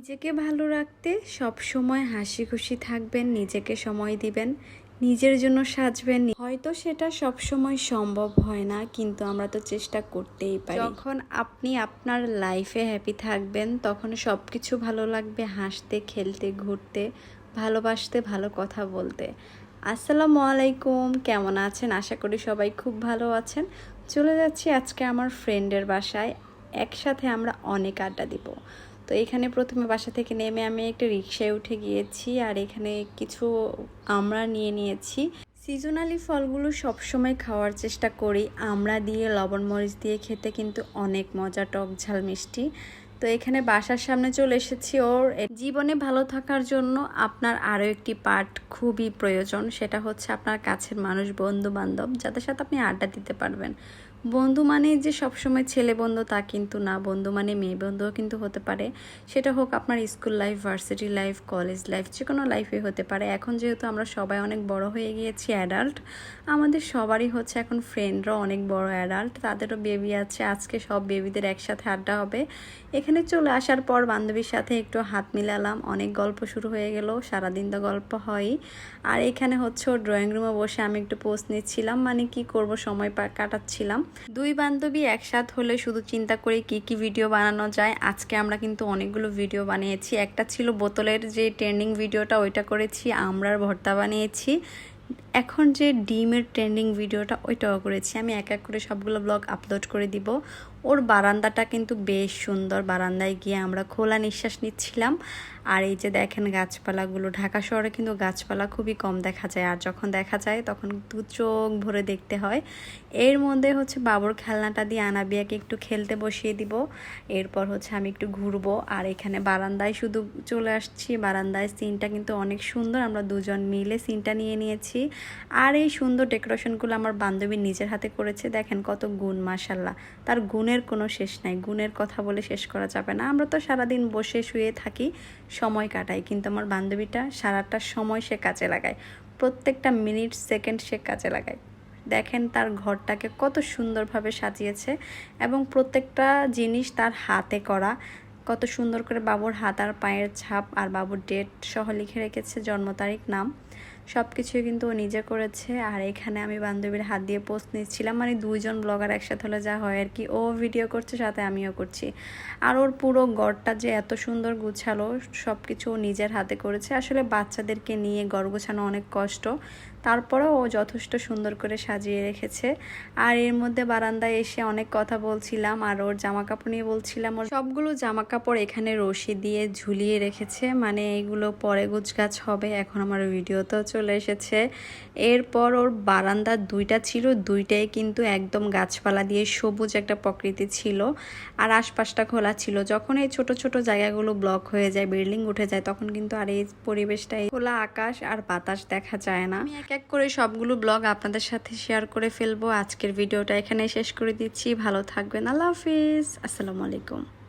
নিজেকে ভালো রাখতে সব সময় হাসি খুশি থাকবেন, নিজেকে সময় দিবেন, নিজের জন্য সাজবেন। হয়তো সেটা সব সময় সম্ভব হয় না, কিন্তু আমরা তো চেষ্টা করতেই পারি। যখন আপনি আপনার লাইফে হ্যাপি থাকবেন, তখন সব কিছু ভালো লাগবে, হাসতে, খেলতে, ঘুরতে, ভালোবাসতে, ভালো কথা বলতে। আসসালামু আলাইকুম, কেমন আছেন? আশা করি সবাই খুব ভালো আছেন। চলে যাচ্ছি আজকে আমার ফ্রেন্ডের বাসায়। একসাথে আমরা অনেক আড্ডা দিব। তো এখানে প্রথমে বাসা থেকে নেমে আমি একটা রিক্সায় উঠে গিয়েছি আর এখানে কিছু আমরা নিয়ে নিয়েছি। সিজনালি ফলগুলো সবসময় খাওয়ার চেষ্টা করি। আমরা দিয়ে লবণ মরিচ দিয়ে খেতে কিন্তু অনেক মজা, টক ঝাল, মিষ্টি। তো এখানে বাসার সামনে চলে এসেছি ওর। জীবনে ভালো থাকার জন্য আপনার আরও একটি পার্ট খুবই প্রয়োজন, সেটা হচ্ছে আপনার কাছের মানুষ বন্ধু বান্ধব যাদের সাথে আপনি আড্ডা দিতে পারবেন। বন্ধু মানে যে সবসময় ছেলে বন্ধু তা কিন্তু না, বন্ধু মানে মেয়ে বন্ধুও কিন্তু হতে পারে। সেটা হোক আপনার school life, varsity life, college life যে কোনো লাইফে হতে পারে। এখন যেহেতু আমরা সবাই অনেক বড় হয়ে গিয়েছি, অ্যাডাল্ট, আমাদের সবারই হচ্ছে এখন ফ্রেন্ডরা অনেক বড় অ্যাডাল্ট, তাদেরও বেবি আছে, আজকে সব বেবিদের একসাথে আড্ডা হবে। এখানে চলে আসার পর বান্ধবীর সাথে একটু হাত মিলালাম। অনেক গল্প শুরু হয়ে গেল, সারাদিন তো গল্প হয়ই আর এখানে হচ্ছে ড্রয়িং রুমে বসে আমি একটু পোস্ট নিচ্ছিলাম মানে কি করব, সময় কাটাচ্ছিলাম। দুই বান্ধবী একসাথ হলে শুধু চিন্তা করে কি কি ভিডিও বানানো যায়। আজকে আমরা কিন্তু অনেকগুলো ভিডিও বানিয়েছি। একটা ছিল বোতলের যে ট্রেন্ডিং ভিডিওটা ওইটা করেছি আমরার ভর্তা বানিয়েছি। এখন যে ডিমের ট্রেন্ডিং ভিডিওটা ওইটাও করেছি। আমি এক এক করে সবগুলো ব্লগ আপলোড করে দিব। ওর বারান্দাটা কিন্তু বেশ সুন্দর। বারান্দায় গিয়ে আমরা খোলা নিঃশ্বাস নিচ্ছিলাম। আর এই যে দেখেন গাছপালাগুলো, ঢাকা শহরে কিন্তু গাছপালা খুবই কম দেখা যায়। আর যখন দেখা যায়, তখন দু চোখ ভরে দেখতে হয়। এর মধ্যে হচ্ছে বাবুর খেলনাটা দিয়ে আনাবিয়াকে একটু খেলতে বসিয়ে দিব। এরপর হচ্ছে আমি একটু ঘুরবো। আর এখানে বারান্দায় শুধু চলে আসছি। বারান্দায় সিনটা কিন্তু অনেক সুন্দর। আমরা দুজন মিলে সিনটা নিয়ে নিয়েছি। আর এই সুন্দর ডেকোরেশনগুলো আমার বান্ধবী নিজের হাতে করেছে। দেখেন কত গুণ মাসাল্লাহ তার গুণের কোনো শেষ নাই। গুণের কথা বলে শেষ করা যাবে না। আমরা তো সারাদিন বসে শুয়ে থাকি, সময় কাটাই। কিন্তু আমার বান্ধবীটা সারাটা সময় সে কাজে লাগায়। প্রত্যেকটা মিনিট, সেকেন্ড সে কাজে লাগায়। দেখেন তার ঘরটাকে কত সুন্দরভাবে সাজিয়েছে এবং প্রত্যেকটা জিনিস তার হাতে করা। কত সুন্দর করে বাবুর হাত আর পায়ের ছাপ আর বাবুর ডেট সহ লিখে রেখেছে জন্ম তারিখ, নাম। সব কিছুই কিন্তু ও নিজে করেছে। আর এখানে আমি বান্ধবীর হাত দিয়ে পোস্ট নিচ্ছিলাম। মানে দুইজন ব্লগার একসাথে হলে যা হয় আর কি। ও ভিডিও করছে, সাথে আমিও করছি। আর ওর পুরো গড়টা যে এত সুন্দর গুছালো সব কিছু ও নিজের হাতে করেছে। আসলে বাচ্চাদেরকে নিয়ে গড় গোছানো অনেক কষ্ট। তারপরেও ও যথেষ্ট সুন্দর করে সাজিয়ে রেখেছে। আর এর মধ্যে বারান্দায় এসে অনেক কথা বলছিলাম। আর ওর জামা কাপড় নিয়ে বলছিলাম, ওর সবগুলো জামা কাপড় এখানে রশি দিয়ে ঝুলিয়ে রেখেছে। মানে এগুলো পরে গুছগাছ হবে। এখন আমার ভিডিওতেও চলে এসেছে। এরপর ওর বারান্দার দুইটা ছিল, দুইটাই কিন্তু একদম গাছপালা দিয়ে সবুজ একটা প্রকৃতি ছিল আর আশপাশটা খোলা ছিল। যখন এই ছোট ছোট জায়গাগুলো ব্লক হয়ে যায় বিল্ডিং উঠে যায়, তখন কিন্তু আর এই পরিবেশটাই খোলা আকাশ আর বাতাস দেখা যায় না। আমি এক এক করে সবগুলো ব্লগ আপনাদের সাথে শেয়ার করে ফেলব। আজকের ভিডিওটা এখানে শেষ করে দিচ্ছি। ভালো থাকবেন। আল্লাহ হাফিজ। আসসালামু আলাইকুম।